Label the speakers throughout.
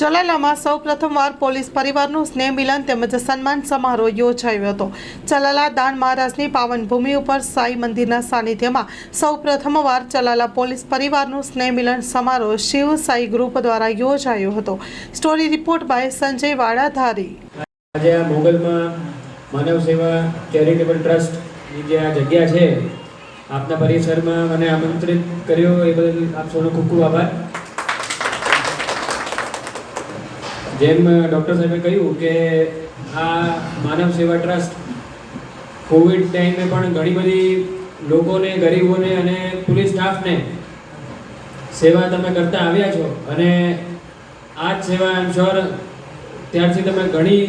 Speaker 1: ચલાલામાં સૌ પ્રથમવાર પોલીસ પરિવારનું સ્નેહ મિલન તેમજ સન્માન સમારોહ યોજાયો હતો. ચલાલા દાન મહારાજની પાવન ભૂમિ ઉપર સાઈ મંદિરના સાનિધ્યમાં સૌ પ્રથમવાર ચલાલા પોલીસ પરિવારનું સ્નેહ મિલન સમારોહ શિવ સાઈ ગ્રુપ દ્વારા યોજાયો હતો. Story report by Sanjay Vadadhari.
Speaker 2: આજે આ મોગલમાં માનવ સેવા ચેરિટેબલ ટ્રસ્ટની જે આ જગ્યા છે, આપના પરિસરમાં મને આમંત્રિત કર્યો એ બદલ આપ સૌનો ખૂબ ખૂબ આભાર. જેમ ડૉક્ટર સાહેબે કહ્યું કે આ માનવ સેવા ટ્રસ્ટ કોવિડ ટાઈમે પણ ઘણી બધી લોકોને, ગરીબોને અને પોલીસ સ્ટાફને સેવા તમે કરતા આવ્યા છો. અને આ જ સેવા આઈ એમ શ્યોર ત્યારથી તમે ઘણી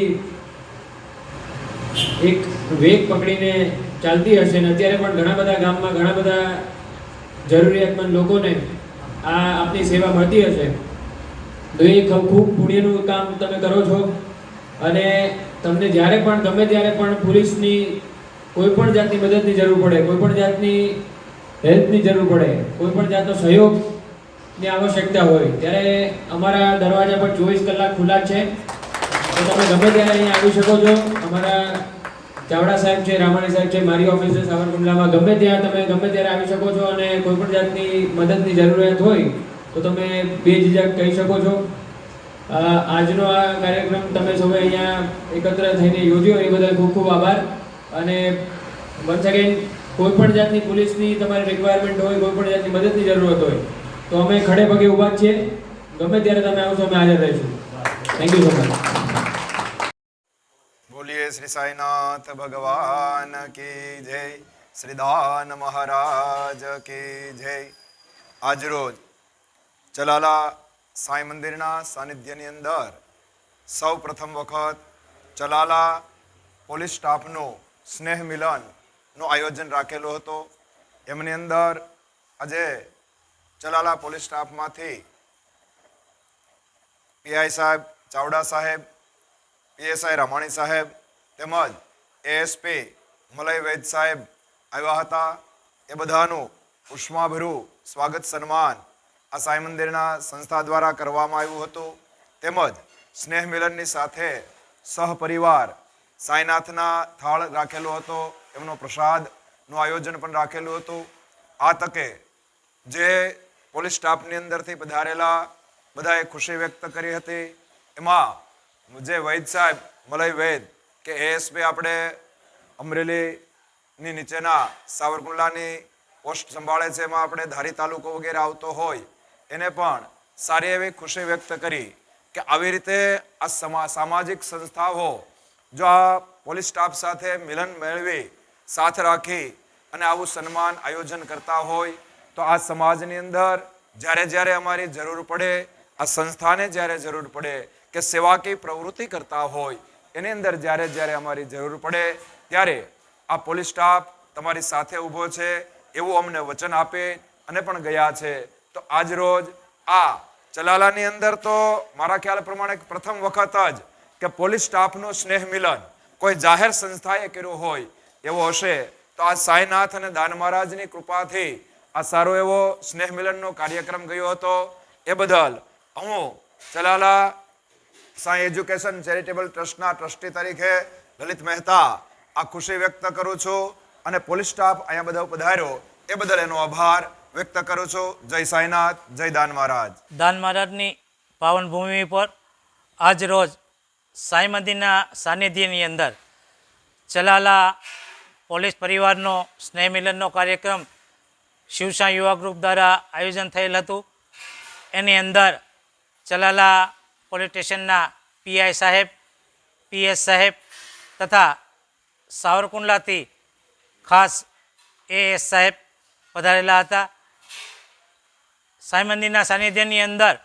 Speaker 2: એક વેગ પકડીને ચાલતી હશે ને અત્યારે પણ ઘણા બધા ગામમાં ઘણા બધા જરૂરિયાતમંદ લોકોને આ આપની સેવા મળતી હશે. તો એ ખૂબ પુણ્યનું કામ તમે કરો છો. અને તમને જ્યારે પણ, ગમે ત્યારે પણ પોલીસની કોઈ પણ જાતની મદદની જરૂર પડે, કોઈ પણ જાતની હેલ્પની જરૂર પડે, કોઈ પણ જાતનો સહયોગની આવશ્યકતા હોય, ત્યારે અમારા દરવાજા પર ચોવીસ કલાક ખુલ્લા છે. તો તમે ગમે ત્યારે અહીંયા આવી શકો છો. અમારા ચાવડા સાહેબ છે, રામાણી સાહેબ છે, મારી ઓફિસ છે સાવરકુંડલામાં ગમે ત્યાં તમે ગમે ત્યારે આવી શકો છો અને કોઈ પણ જાતની મદદની જરૂરિયાત હોય તો તમે બેઝિઝક કહી શકો છો. આજનો આ કાર્યક્રમ તમે સૌએ અહીંયા એકત્ર થઈને યોજ્યો. એ બદલ ખૂબ ખૂબ આભાર. અને વન્સ અગેન કોઈ પણ જાતની પોલીસની તમારે રિક્વાયરમેન્ટ હોય, કોઈ પણ જાતની મદદની જરૂરત હોય, તો અમે ખડે પગે ઊભા જ છીએ. ગમે ત્યારે તમે આવશો, અમે હાજર રહીશું. થેન્ક યુ સો મચ
Speaker 3: બોલીએ શ્રી સાઈનાથ ભગવાન કી જય. શ્રી દાન મહારાજ કી જય. આજરોજ ચલાલા સાંઈ મંદિરના સાનિધ્યની અંદર સૌ પ્રથમ વખત ચલાલા પોલીસ સ્ટાફનું સ્નેહ મિલનનું આયોજન રાખેલું હતું. એમની અંદર આજે ચલાલા પોલીસ સ્ટાફમાંથી પીઆઈ સાહેબ, ચાવડા સાહેબ, પીએસઆઈ રમાણી સાહેબ તેમજ એએસપી મલય વૈદ સાહેબ આવ્યા હતા. એ બધાનું ઉષ્માભર્યું સ્વાગત સન્માન આ સાંઈ મંદિરના સંસ્થા દ્વારા કરવામાં આવ્યું હતું. તેમજ સ્નેહ મિલનની સાથે સહપરિવાર સાંઈનાથના થાળ રાખેલો હતો. એમનો પ્રસાદનું આયોજન પણ રાખેલું હતું. આ તકે જે પોલીસ સ્ટાફની અંદરથી પધારેલા બધાએ ખુશી વ્યક્ત કરી હતી. એમાં જે વૈદ સાહેબ, મલય વૈદ કે એએસપી આપણે અમરેલીની નીચેના સાવરકુંડલાની પોસ્ટ સંભાળે છે, એમાં આપણે ધારી તાલુકો વગેરે આવતો હોય એને પણ સારી એવી ખુશી વ્યક્ત કરી કે આવી રીતે આ સમા, સામાજિક સંસ્થાઓ જો આ પોલીસ સ્ટાફ સાથે મિલન મેળવી, સાથ રાખી અને આવું સન્માન આયોજન કરતા હોય, તો આ સમાજની અંદર જ્યારે જ્યારે અમારી જરૂર પડે, આ સંસ્થાને જ્યારે જરૂર પડે કે સેવાકીય પ્રવૃત્તિ કરતા હોય, એની અંદર જ્યારે જ્યારે અમારી જરૂર પડે, ત્યારે આ પોલીસ સ્ટાફ તમારી સાથે ઊભો છે, એવું અમને વચન આપે અને પણ ગયા છે. તો આજ રોજ આ ચલાલાની અંદર તો મારા ખ્યાલ પ્રમાણે પ્રથમ વખત જ કે પોલીસ સ્ટાફનું સ્નેહ મિલન કોઈ જાહેર સંસ્થાએ કર્યું હોય એવો હશે. તો આ સાંઈનાથ અને દાન મહારાજની કૃપાથી આ સારો એવો સ્નેહ મિલનનો કાર્યક્રમ ગયો હતો. એ બદલ હું ચલાલા સાંઈ એજ્યુકેશન ચેરિટેબલ ટ્રસ્ટના ટ્રસ્ટી તરીકે લલિત મહેતા આ ખુશી વ્યક્ત કરું છું અને પોલીસ સ્ટાફ અહીંયા બધા પધાર્યો એ બદલ એનો આભાર. વ્યક્ત કરું છું. જય સાંઈનાથ, જય દાન મહારાજ.
Speaker 4: દાન મહારાજની પાવન ભૂમિ પર આજ રોજ સાંઈ મંદિરના સાનિધ્યની અંદર ચલાલા પોલીસ પરિવારનો સ્નેહ મિલનનો કાર્યક્રમ શિવસા યુવા ગ્રુપ દ્વારા આયોજન થયેલ હતું. એની અંદર ચલાલા પોલીસ સ્ટેશનના પીઆઈ સાહેબ, પીએસ સાહેબ તથા સાવરકુંડલાથી ખાસ એએસ સાહેબ પધારેલા હતા. સાંઈ મંદિરના સાનિધ્યની અંદર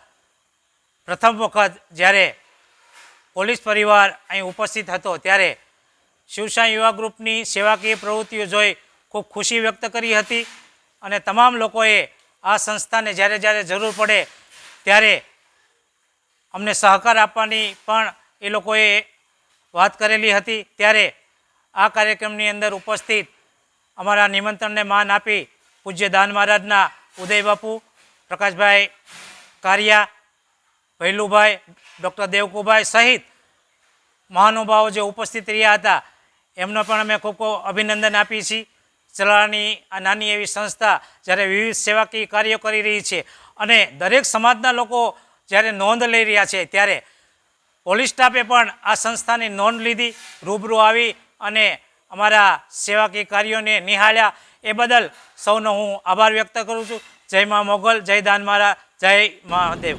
Speaker 4: પ્રથમ વખત જ્યારે પોલીસ પરિવાર અહીં ઉપસ્થિત હતો, ત્યારે શિવસાઈ યુવા ગ્રુપની સેવાકીય પ્રવૃત્તિઓ જોઈ ખૂબ ખુશી વ્યક્ત કરી હતી અને તમામ લોકોએ આ સંસ્થાને જ્યારે જ્યારે જરૂર પડે ત્યારે અમને સહકાર આપવાની પણ એ લોકોએ વાત કરેલી હતી. ત્યારે આ કાર્યક્રમની અંદર ઉપસ્થિત અમારા નિમંત્રણને માન આપી પૂજ્ય દાન મહારાજના ઉદય બાપુ પ્રકાશભાઈ કારિયા, ભૈલુભાઈ, ડૉક્ટર દેવકુભાઈ સહિત મહાનુભાવો જે ઉપસ્થિત રહ્યા હતા, એમનો પણ અમે ખૂબ ખૂબ અભિનંદન આપીએ છીએ. ચલાની આ નાની એવી સંસ્થા જ્યારે વિવિધ સેવાકીય કાર્યો કરી રહી છે અને દરેક સમાજના લોકો જ્યારે નોંધ લઈ રહ્યા છે ત્યારે પોલીસ સ્ટાફે પણ આ સંસ્થાની નોંધ લીધી, રૂબરૂ આવી અને અમારા સેવાકીય કાર્યોને નિહાળ્યા. એ બદલ સૌનો હું આભાર વ્યક્ત કરું છું. જય મા મોગલ જય દાન મારા જય મહાદેવ.